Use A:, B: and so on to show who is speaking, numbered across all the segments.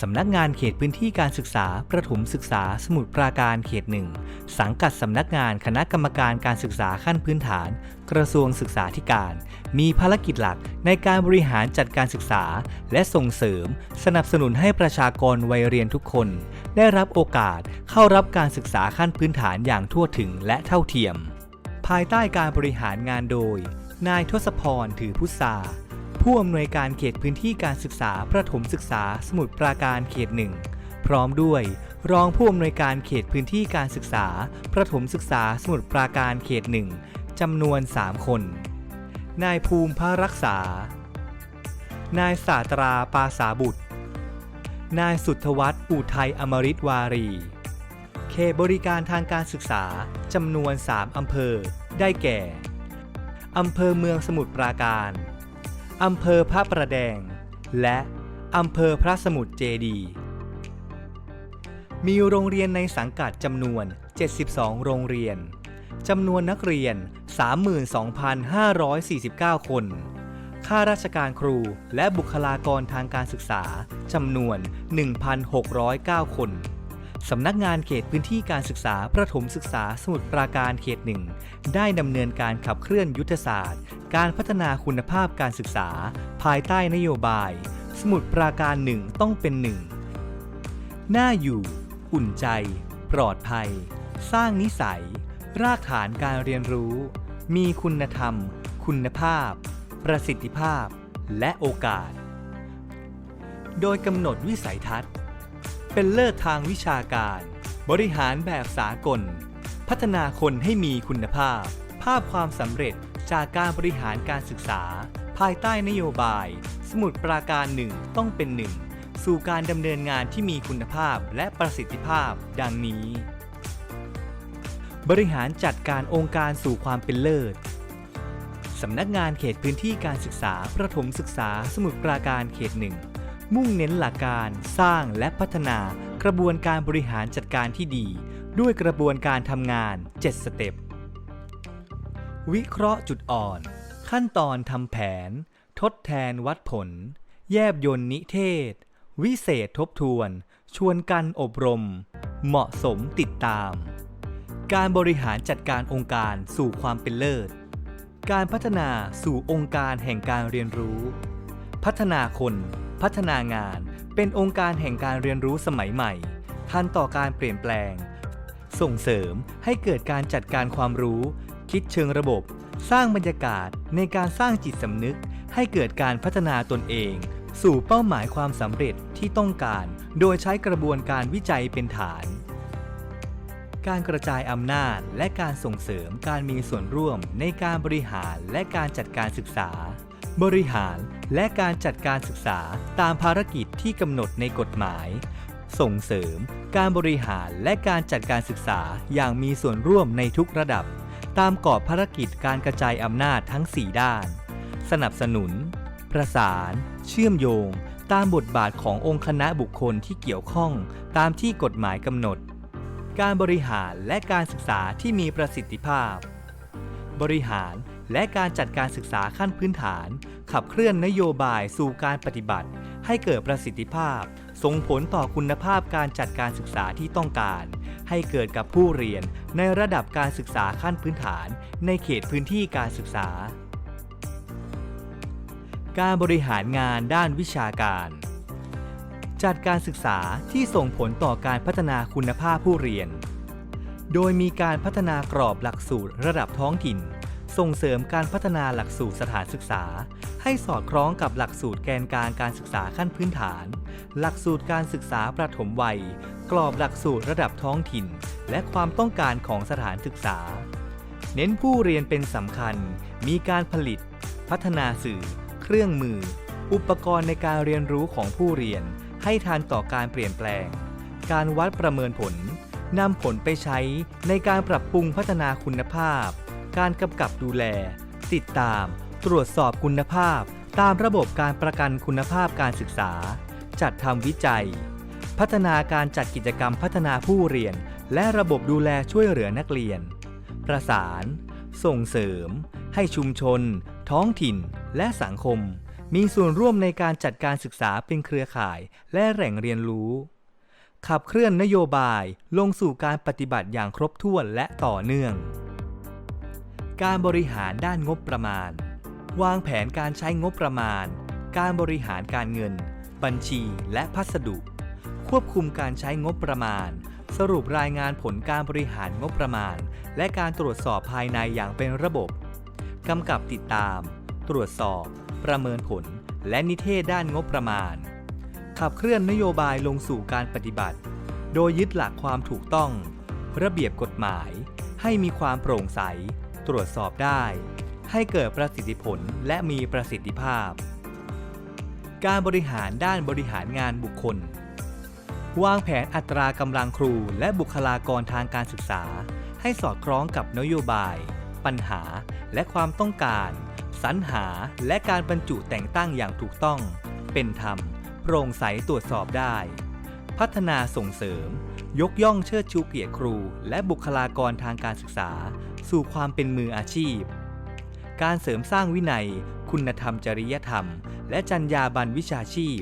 A: สำนักงานเขตพื้นที่การศึกษา ประถมศึกษาสมุทรปราการเขตหนึ่งสังกัดสำนักงานคณะกรรมการการศึกษาขั้นพื้นฐาน กระทรวงศึกษาธิการ มีภารกิจหลักในการบริหารจัดการศึกษา และส่งเสริม สนับสนุนให้ประชากรวัยเรียนทุกคน ได้รับโอกาสเข้ารับการศึกษาขั้นพื้นฐานอย่างทั่วถึงและเท่าเทียม ภายใต้การบริหารงานโดย นายทศพรถือพุทรา ผู้อำนวยการเขตพื้นที่การศึกษาประถมศึกษาสมุทรปราการเขตหนึ่งพร้อมด้วย รองผู้อำนวยการเขตพื้นที่การศึกษาประถมศึกษาสมุทรปราการเขตหนึ่งจำนวน 3 คน นายภูมิพระรักษา นายศาตราปาสาบุตร นายสุทธวัฒน์อุทัยอมริตวารี เขตบริการทางการศึกษาจำนวน 3 อำเภอ ได้แก่ อำเภอเมืองสมุทรปราการ อำเภอพระประแดง และอำเภอพระสมุทรเจดี มีโรงเรียนในสังกัดจำนวน 72 โรงเรียน จำนวนนักเรียน 32,549 คน ข้าราชการครูและบุคลากรทางการศึกษาจำนวน 1,609 คน สำนักงานเขตพื้นที่การศึกษาประถมศึกษาสมุทรปราการเขตหนึ่งได้ดำเนินการขับเคลื่อนยุทธศาสตร์ การพัฒนาคุณภาพการศึกษา ภายใต้นโยบาย สมุทรปราการหนึ่งต้องเป็นหนึ่งน่าอยู่ อุ่นใจ ปลอดภัย สร้างนิสัย รากฐานการเรียนรู้ มีคุณธรรม คุณภาพ ประสิทธิภาพ และโอกาส โดยกำหนดวิสัยทัศน์ เป็นเลิศทางวิชาการ บริหารแบบสากล พัฒนาคนให้มีคุณภาพ ภาพความสำเร็จจากการบริหารการศึกษา ภายใต้นโยบาย สมุดปราการหนึ่งต้องเป็นหนึ่งสู่การดำเนินงานที่มีคุณภาพและประสิทธิภาพ ดังนี้ บริหารจัดการองค์การสู่ความเป็นเลิศสำนักงานเขตพื้นที่การศึกษาประถมศึกษาสมุทรปราการเขตหนึ่ง มุ่งเน้นหลักการสร้างและพัฒนากระบวนการบริหารจัดการที่ดี ด้วยกระบวนการทำงาน 7 สเต็ป วิเคราะห์จุดอ่อน ขั้นตอนทำแผน ทดแทนวัดผล แยบยนต์นิเทศ วิเศษทบทวน ชวนกันอบรม เหมาะสมติดตาม การบริหารจัดการองค์การสู่ความเป็นเลิศ การพัฒนาสู่องค์การแห่งการเรียนรู้ พัฒนาคน พัฒนางานเป็นองค์การแห่งการเรียนรู้สมัยใหม่ ทันต่อการเปลี่ยนแปลง ส่งเสริมให้เกิดการจัดการความรู้ คิดเชิงระบบ สร้างบรรยากาศในการสร้างจิตสำนึก ให้เกิดการพัฒนาตนเอง สู่เป้าหมายความสำเร็จที่ต้องการ โดยใช้กระบวนการวิจัยเป็นฐาน การกระจายอำนาจและการส่งเสริมการมีส่วนร่วมในการบริหารและการจัดการศึกษา บริหารและการจัดการศึกษาตามภารกิจที่กำหนดในกฎหมาย ส่งเสริมการบริหารและการจัดการศึกษาอย่างมีส่วนร่วมในทุกระดับ ตามกรอบภารกิจการกระจายอำนาจทั้ง 4 ด้าน สนับสนุน ประสาน เชื่อมโยง ตามบทบาทขององค์คณะบุคคลที่เกี่ยวข้อง ตามที่กฎหมายกำหนด การบริหารและการศึกษาที่มีประสิทธิภาพ บริหาร และการจัดการศึกษาขั้นพื้นฐาน ขับเคลื่อนนโยบายสู่การปฏิบัติ ให้เกิดประสิทธิภาพ ส่งผลต่อคุณภาพการจัดการศึกษาที่ต้องการ ให้เกิดกับผู้เรียนในระดับการศึกษาขั้นพื้นฐาน ในเขตพื้นที่การศึกษา การบริหารงานด้านวิชาการจัดการศึกษาที่ส่งผลต่อการพัฒนาคุณภาพผู้เรียน โดยมีการพัฒนากรอบหลักสูตรระดับท้องถิ่น ส่งเสริมการพัฒนาหลักสูตรสถานศึกษา ให้สอดคล้องกับหลักสูตรแกนกลางการศึกษาขั้นพื้นฐาน หลักสูตรการศึกษาประถมวัย กรอบหลักสูตรระดับท้องถิ่น และความต้องการของสถานศึกษา เน้นผู้เรียนเป็นสำคัญ มีการผลิต พัฒนาสื่อ เครื่องมือ อุปกรณ์ในการเรียนรู้ของผู้เรียน ให้ทันต่อการเปลี่ยนแปลง การวัดประเมินผลนำผลไปใช้ในการปรับปรุงพัฒนาคุณภาพ การกำกับดูแล ติดตาม ตรวจสอบคุณภาพ ตามระบบการประกันคุณภาพการศึกษา จัดทำวิจัย พัฒนาการจัดกิจกรรมพัฒนาผู้เรียน และระบบดูแลช่วยเหลือนักเรียน ประสาน ส่งเสริม ให้ชุมชน ท้องถิ่น และสังคม มีส่วนร่วมในการจัดการศึกษาเป็นเครือข่ายและแหล่งเรียนรู้ขับเคลื่อนนโยบายลงสู่การปฏิบัติอย่างครบถ้วนและต่อเนื่อง การบริหารด้านงบประมาณ วางแผนการใช้งบประมาณ การบริหารการเงิน บัญชีและพัสดุ ควบคุมการใช้งบประมาณ สรุปรายงานผลการบริหารงบประมาณ และการตรวจสอบภายในอย่างเป็นระบบกำกับติดตาม ตรวจสอบ ประเมินผล และนิเทศด้านงบประมาณ ขับเคลื่อนนโยบายลงสู่การปฏิบัติ โดยยึดหลักความถูกต้อง ระเบียบกฎหมาย ให้มีความโปร่งใส ตรวจสอบได้ ให้เกิดประสิทธิผลและมีประสิทธิภาพ การบริหารด้านบริหารงานบุคคล วางแผนอัตรากำลังครูและบุคลากรทางการศึกษา ให้สอดคล้องกับนโยบาย ปัญหา และความต้องการ สรรหาและการบรรจุแต่งตั้งอย่างถูกต้อง เป็นธรรม โปร่งใสตรวจสอบได้ พัฒนาส่งเสริม ยกย่องเชิดชูเกียรติครู และบุคลากรทางการศึกษา สู่ความเป็นมืออาชีพ การเสริมสร้างวินัย คุณธรรมจริยธรรม และจรรยาบรรณวิชาชีพ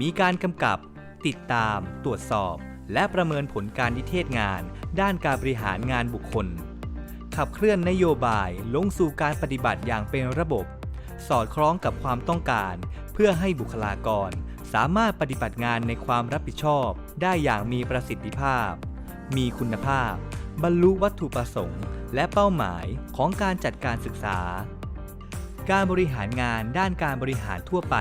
A: มีการกำกับ ติดตาม ตรวจสอบ และประเมินผลการนิเทศงาน ด้านการบริหารงานบุคคล ขับเคลื่อนนโยบายลงสู่การปฏิบัติอย่างเป็นระบบ สอดคล้องกับความต้องการ เพื่อให้บุคลากร สามารถปฏิบัติงานในความรับผิดชอบ ได้อย่างมีประสิทธิภาพ มีคุณภาพ บรรลุวัตถุประสงค์ และเป้าหมายของการจัดการศึกษา การบริหารงานด้านการบริหารทั่วไป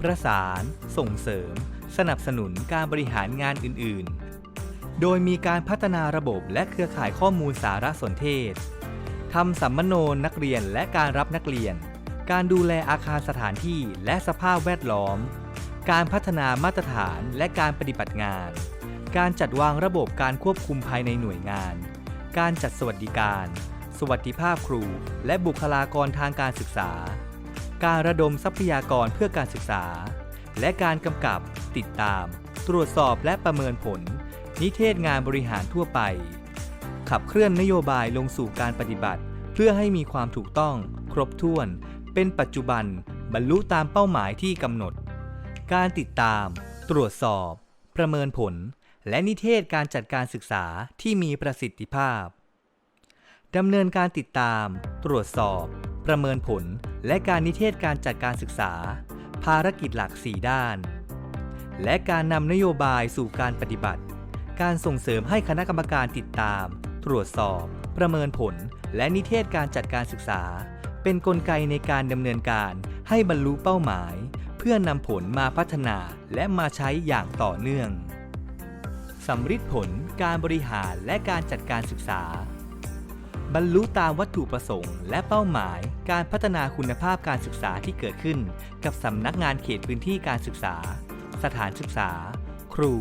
A: ประสาน ส่งเสริม สนับสนุนการบริหารงานอื่น ๆ โดยมีการพัฒนาระบบและเครือข่ายข้อมูลสารสนเทศทำสัมมโนนักเรียนและการรับนักเรียน การดูแลอาคารสถานที่และสภาพแวดล้อม การพัฒนามาตรฐานและการปฏิบัติงาน การจัดวางระบบการควบคุมภายในหน่วยงาน การจัดสวัสดิการ สวัสดิภาพครู และบุคลากรทางการศึกษา การระดมทรัพยากรเพื่อการศึกษา และการกำกับ ติดตาม ตรวจสอบและประเมินผล นิเทศงานบริหารทั่วไป ขับเคลื่อนนโยบายลงสู่การปฏิบัติ เพื่อให้มีความถูกต้อง ครบถ้วน เป็นปัจจุบัน บรรลุตามเป้าหมายที่กำหนด การติดตาม ตรวจสอบ ประเมินผล และนิเทศการจัดการศึกษาที่มีประสิทธิภาพดำเนินการติดตาม ตรวจสอบ ประเมินผล และการนิเทศการจัดการศึกษา ภารกิจหลัก 4 ด้าน และการนำนโยบายสู่การปฏิบัติ การส่งเสริมให้คณะกรรมการติดตาม ตรวจสอบ ประเมินผล และนิเทศการจัดการศึกษา เป็นนกลไกในการดำเนินการให้บรรลุเป้าหมาย พื่อนำผลมาพัฒนาและมาใช้อย่างต่อเนื่องสำฤทธิผลการบริหารและการจัดการศึกษา บรรลุตามวัตถุประสงค์ และเป้าหมายการพัฒนาคุณภาพการศึกษาที่เกิดขึ้น กับสำนักงานเขตพื้นที่การศึกษา สถานศึกษา ครู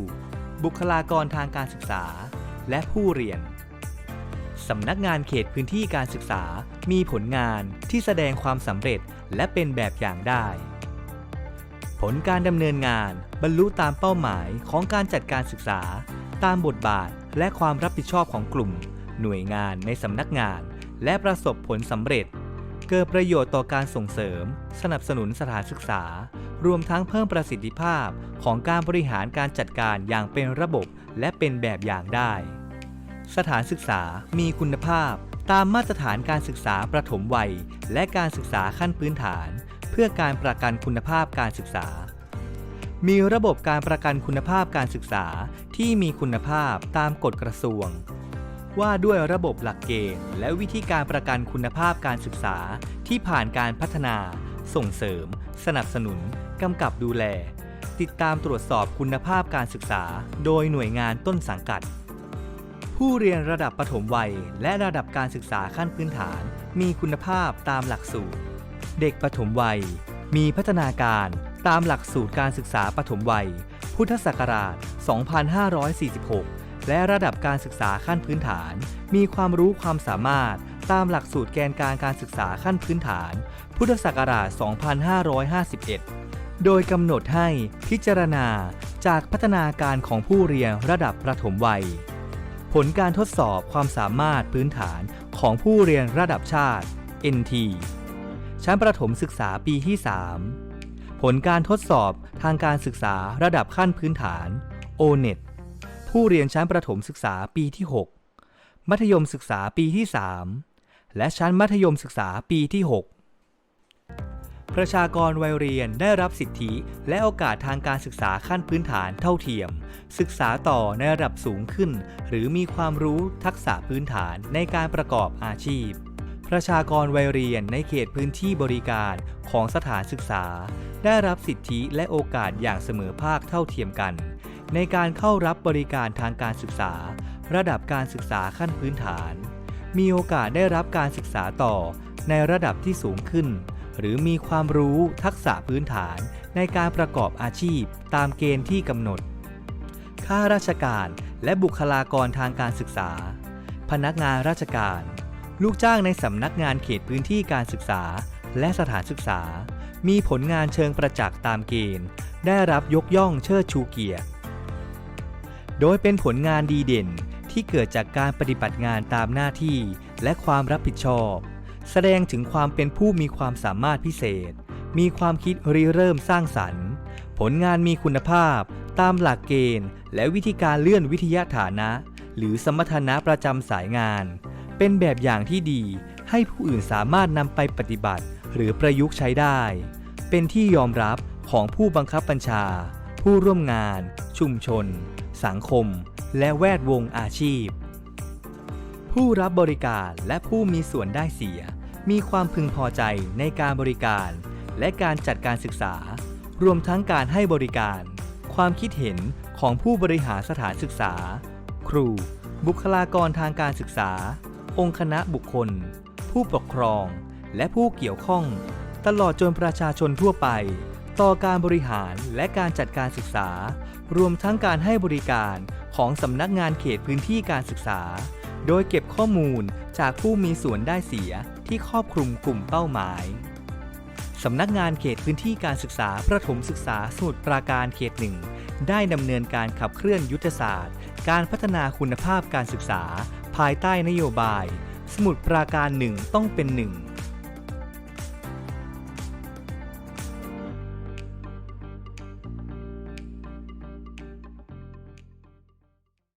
A: บุคลากรทางการศึกษา และผู้เรียนสำนักงานเขตพื้นที่การศึกษา มีผลงานที่แสดงความสำเร็จและเป็นแบบอย่างได้ ผลการดำเนินงานบรรลุตามเป้าหมายของการจัดการศึกษา ตามบทบาทและความรับผิดชอบของกลุ่ม หน่วยงานในสำนักงาน และประสบผลสำเร็จ เกิดประโยชน์ต่อการส่งเสริม สนับสนุนสถานศึกษา รวมทั้งเพิ่มประสิทธิภาพของการบริหารการจัดการอย่างเป็นระบบและเป็นแบบอย่างได้ สถานศึกษามีคุณภาพตามมาตรฐานการศึกษาประถมวัย และการศึกษาขั้นพื้นฐาน พื่อการประกันคุณภาพการศึกษา มีระบบการประกันคุณภาพการศึกษาที่มีคุณภาพตามกฎกระทรวง ว่าด้วยระบบหลักเกณฑ์ และวิธีการประกันคุณภาพการศึกษาที่ผ่านการพัฒนา ส่งเสริม สนับสนุนกำกับดูแล ติดตามตรวจสอบคุณภาพการศึกษา โดยหน่วยงานต้นสังกัด ผู้เรียนระดับปฐมวัย และระดับการศึกษาขั้นพื้นฐาน มีคุณภาพตามหลักสูตร เด็กปฐมวัย มีพัฒนาการตามหลักสูตรการศึกษาปฐมวัย พุทธศักราช 2546 และระดับการศึกษาขั้นพื้นฐาน มีความรู้ความสามารถตามหลักสูตรแกนกลารการศึกษาขั้นพื้นฐาน พุทธศักราช 2551 โดยกำหนดให้พิจารณาจากพัฒนาการของผู้เรียนระดับประถมวัย ผลการทดสอบความสามารถพื้นฐานของผู้เรียนระดับชาติ NT ชั้นประถมศึกษาปีที่ 3 ผลการทดสอบทางการศึกษาระดับขั้นพื้นฐาน O-NET ผู้เรียนชั้นประถมศึกษาปีที่ 6 มัธยมศึกษาปีที่ 3 และชั้นมัธยมศึกษาปีที่ 6 ประชากรวัยเรียนได้รับสิทธิและโอกาสทางการศึกษาขั้นพื้นฐานเท่าเทียม ศึกษาต่อในระดับสูงขึ้น หรือมีความรู้ทักษะพื้นฐานในการประกอบอาชีพ ประชากรวัยเรียนในเขตพื้นที่บริการของสถานศึกษา ได้รับสิทธิและโอกาสอย่างเสมอภาคเท่าเทียมกัน ในการเข้ารับบริการทางการศึกษา ระดับการศึกษาขั้นพื้นฐาน มีโอกาสได้รับการศึกษาต่อในระดับที่สูงขึ้น หรือมีความรู้ทักษะพื้นฐานในการประกอบอาชีพตามเกณฑ์ที่กำหนด ข้าราชการและบุคลากรทางการศึกษา พนักงานราชการ ลูกจ้างในสำนักงานเขตพื้นที่การศึกษา และสถานศึกษา มีผลงานเชิงประจักษ์ตามเกณฑ์ ได้รับยกย่องเชิดชูเกียรติ โดยเป็นผลงานดีเด่นที่เกิดจากการปฏิบัติงานตามหน้าที่และความรับผิดชอบ แสดงถึงความเป็นผู้มีความสามารถพิเศษ มีความคิดริเริ่มสร้างสรรค์ ผลงานมีคุณภาพ ตามหลักเกณฑ์ และวิธีการเลื่อนวิทยาฐานะ หรือสมรรถนะประจำสายงาน เป็นแบบอย่างที่ดีให้ผู้อื่นสามารถนำไปปฏิบัติ หรือประยุกต์ใช้ได้ เป็นที่ยอมรับของผู้บังคับบัญชา ผู้ร่วมงาน ชุมชน สังคม และแวดวงอาชีพ ผู้รับบริการและผู้มีส่วนได้เสีย มีความพึงพอใจในการบริการ และการจัดการศึกษา รวมทั้งการให้บริการ ความคิดเห็นของผู้บริหารสถานศึกษา ครู บุคลากรทางการศึกษา องค์คณะบุคคล ผู้ปกครอง และผู้เกี่ยวข้อง ตลอดจนประชาชนทั่วไป ต่อการบริหารและการจัดการศึกษา รวมทั้งการให้บริการของสำนักงานเขตพื้นที่การศึกษา โดยเก็บข้อมูลจากผู้มีส่วนได้เสียที่ครอบคลุมกลุ่มเป้าหมายสำนักงานเขตพื้นที่การศึกษาประถมศึกษาสมุทรปราการเขตหนึ่งได้ดำเนินการขับเคลื่อนยุทธศาสตร์ การพัฒนาคุณภาพการศึกษา ภายใต้นโยบาย สมุดปราการหนึ่งต้องเป็นหนึ่ง